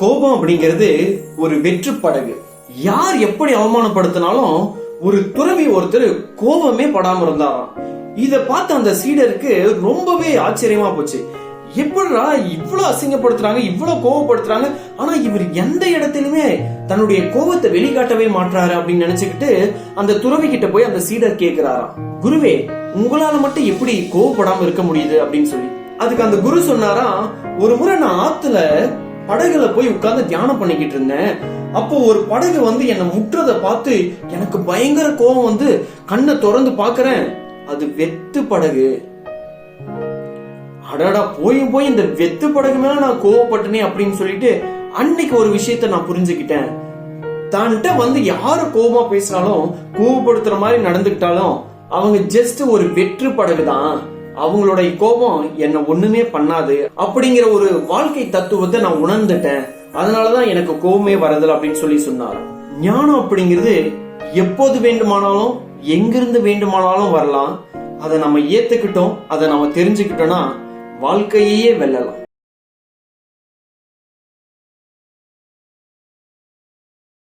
கோபம் அப்படிங்கிறது ஒரு வெற்று படகு யார் எப்படி அவமானப்படுத்தினாலும் ஒரு துறவி ஒருத்தர் கோபமே படாம இருந்தாராம். இத பார்த்த அந்த சீடருக்கு ரொம்பவே ஆச்சரியமா போச்சு. எப்படிடா இவ்வளவு அசிங்கப்படுத்துறாங்க இவ்வளவு கோவப்படுத்துறாங்க ஆனா இவர் எந்த இடத்திலுமே தன்னுடைய கோபத்தை வெளிக்காட்டவே மாட்றாரு அப்படின்னு நினைச்சுக்கிட்டு அந்த துறவி கிட்ட போய் அந்த சீடர் கேக்குறாராம். குருவே உங்களால மட்டும் எப்படி கோவப்படாம இருக்க முடியுது? அப்படின்னு சொல்லி. அதுக்கு அந்த குரு சொன்னாராம் ஒரு முறை நான் ஆத்துல படகுல போய் உட்கார்ந்து தியானம் பண்ணிக்கிட்டு இருந்தேன். அப்போ ஒரு படகு வந்து என்னை முற்றதை பார்த்து எனக்கு பயங்கர கோபம் வந்து கண்ணை திறந்து பாக்குறேன் அது வெத்து படகு. அடடா போய் போய் இந்த வெத்து படகு மேல நான் கோவப்பட்டனே அப்படின்னு சொல்லிட்டு அன்னைக்கு ஒரு விஷயத்த நான் புரிஞ்சுக்கிட்டேன். தான்கிட்ட வந்து யாரு கோபமா பேசினாலும் கோவப்படுத்துற மாதிரி நடந்துக்கிட்டாலும் அவங்க ஜஸ்ட் ஒரு வெற்று படகு தான் அவங்களுடைய கோபம் என்ன ஒண்ணுமே பண்ணாது அப்படிங்கிற ஒரு வாழ்க்கை தத்துவத்தை நான் உணர்ந்துட்டேன். அதனாலதான் எனக்கு கோபமே வரதில்லை அப்படின்னு சொல்லி சொன்னார். ஞானம் அப்படிங்கிறது எப்போது வேண்டுமானாலும் எங்கிருந்து வேண்டுமானாலும் வரலாம். அதை நம்ம ஏத்துக்கிட்டோம் அதை நம்ம தெரிஞ்சுக்கிட்டோம்னா வாழ்க்கையே வெல்லலாம்.